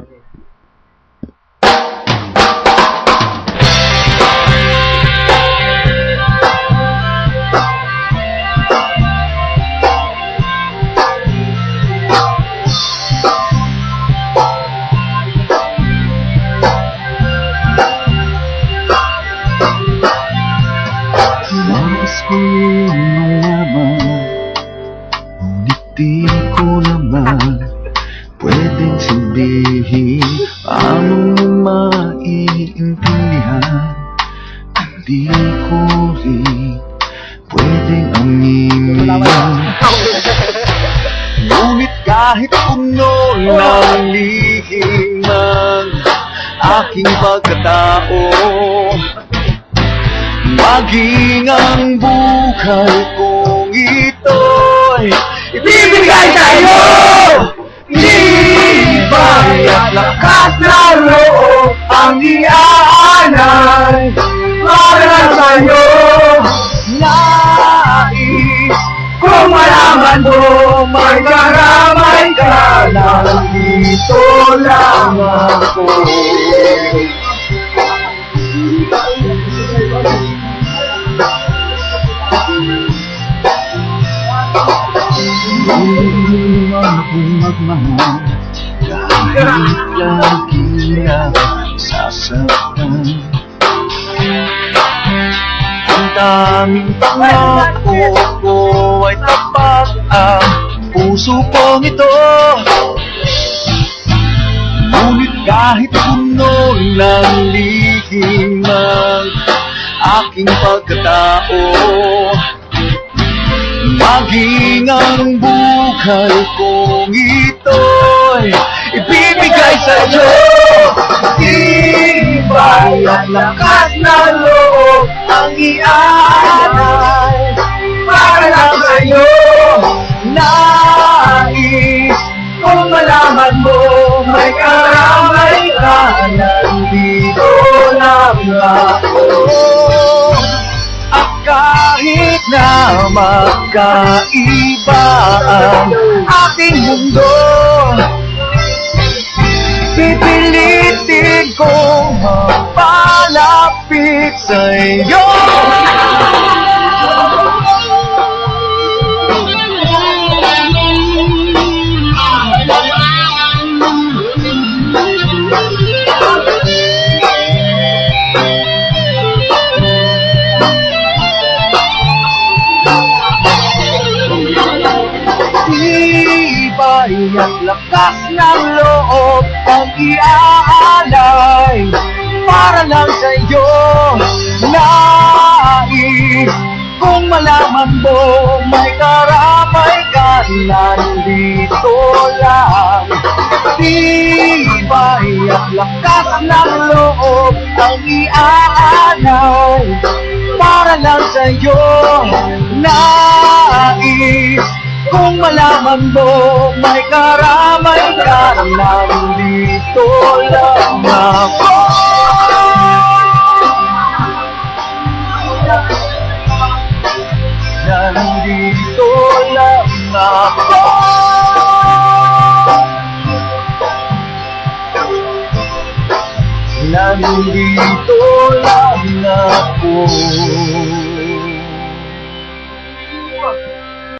Nais kong malaman Ngunit di ko naman Pwedeng sabihin Paano mo maiintindihan Hindi ko rin Pwedeng aminin Ngunit kahit puno ng lihim ang aking pagkatao Maging ang buhay kong ito'y ibibigay sa'yo! Lakas na loob ang iaanan para sa'yo! Nais kung malaman mo may karamay ka Nandito lang ako. Hindi naman akong magmahal Kahit lagi na sasaktan Ang tanging pangako ko ay tapat ang puso kong ito Ngunit kahit puno ng lihim ang aking pagkatao Maging ang buhay kong ito'y at lakas na loob ang iaalay para sa'yo Nais kung malaman mo may karamay ka Nandito lang ako. At kahit na magkaiba ang ating mundo Pipilitin kong mapalapit sa'yo. At lakas ng loob ang iaalay para lang sa'yo Nais kung malaman mo may karamay ka nandito lang. Tibay at lakas ng loob ang iaalay para lang sa'yo Nais kung malaman mo may karamay ka nandito lang. Ako nandito lang ako.